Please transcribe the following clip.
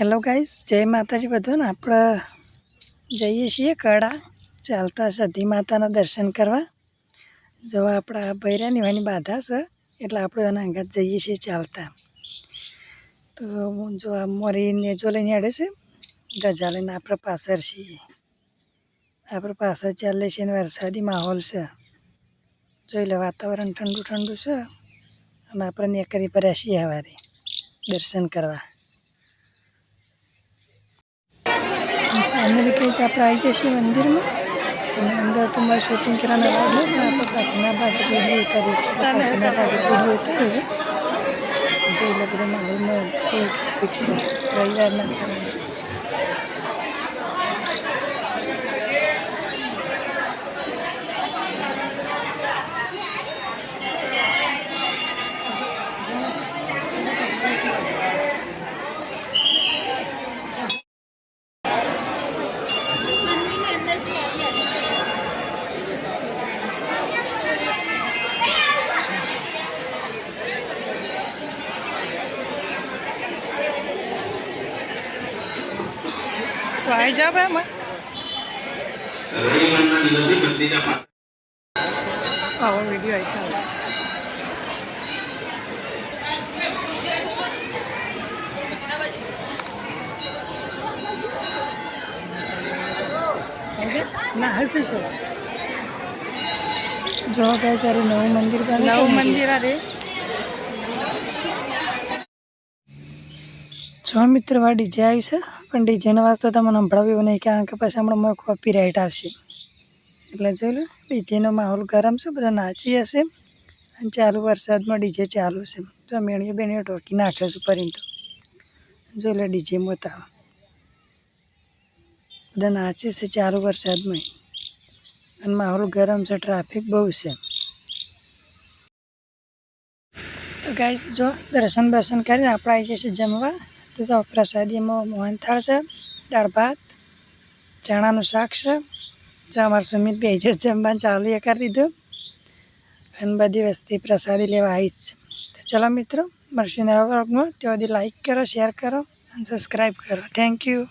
Hello guys જય માતાજી બધાને. આપણે જઈએ છીએ કડા ચાલતા સધી માતાના દર્શન કરવા. જો આપણા ભૈરાની વાની બાધા છે, એટલે આપણે એના અંગાત જઈએ છીએ ચાલતા. તો જો આ મોરી જો લઈને હેડે છે, ગજા લઈને આપણે પાછળ છીએ. આપણે પાછળ ચાલે છે અને વરસાદી માહોલ છે. જોઈ લે, વાતાવરણ ઠંડુ ઠંડુ છે. અને આપણે નેકરી ભર્યા છીએ સવારે દર્શન કરવા. આપણે આવી ગયા છીએ મંદિરમાં અને અંદર તો મારે શૂટિંગ કરવાના લાગે પણ આપણે પાછળના ભાગે વીડિયો ઉતારીએ પાછળના ભાગે વીડિયો ઉતારીએ જોઈ લે બધા માહોલમાં બહુ ટ્રાફિક છે રવિવારના કારણે રવિવારના દિવસે મંદિરના પા- વીડિયો ના હશે શું જો કઈ સારું નવું મંદિર નવું મંદિર અરે જો મિત્ર વા ડીજે આવ્યું છે પણ ડીજેનો વાસ્તો તમને સંભળાવ્યો નહીં, કારણ કે પછી હમણાં કોપી રાઇટ આવશે. એટલે જોઈ લો, ડીજેનો માહોલ ગરમ છે, બધા નાચી હશે અને ચાલુ વરસાદમાં ડીજે ચાલુ છે. તો મેણીઓ બેણીઓ ઢોકી નાખ્યો છું પરિંતો જોઈ લો ડીજે મોતા. બધા નાચે છે ચાલુ વરસાદમાં. અને માહોલ ગરમ છે, ટ્રાફિક બહુ છે. તો ગાઈસ જો દર્શન બર્શન કરીને આપણે આવી જશે જમવા. તો જો પ્રસાદીમાં મોહનથાળ છે, દાળ ભાત, ચણાનું શાક છે. જો અમારું સુમિત બે જ જમવાનું ચાલુ એ કરી દીધું. અને બધી વસ્તી પ્રસાદી લેવા આવી જ તો ચલો મિત્રો, મળશું નવા વર્ગમાં ત્યાં સુધી લાઈક કરો શેર કરો, અને સબસ્ક્રાઈબ કરો. Thank you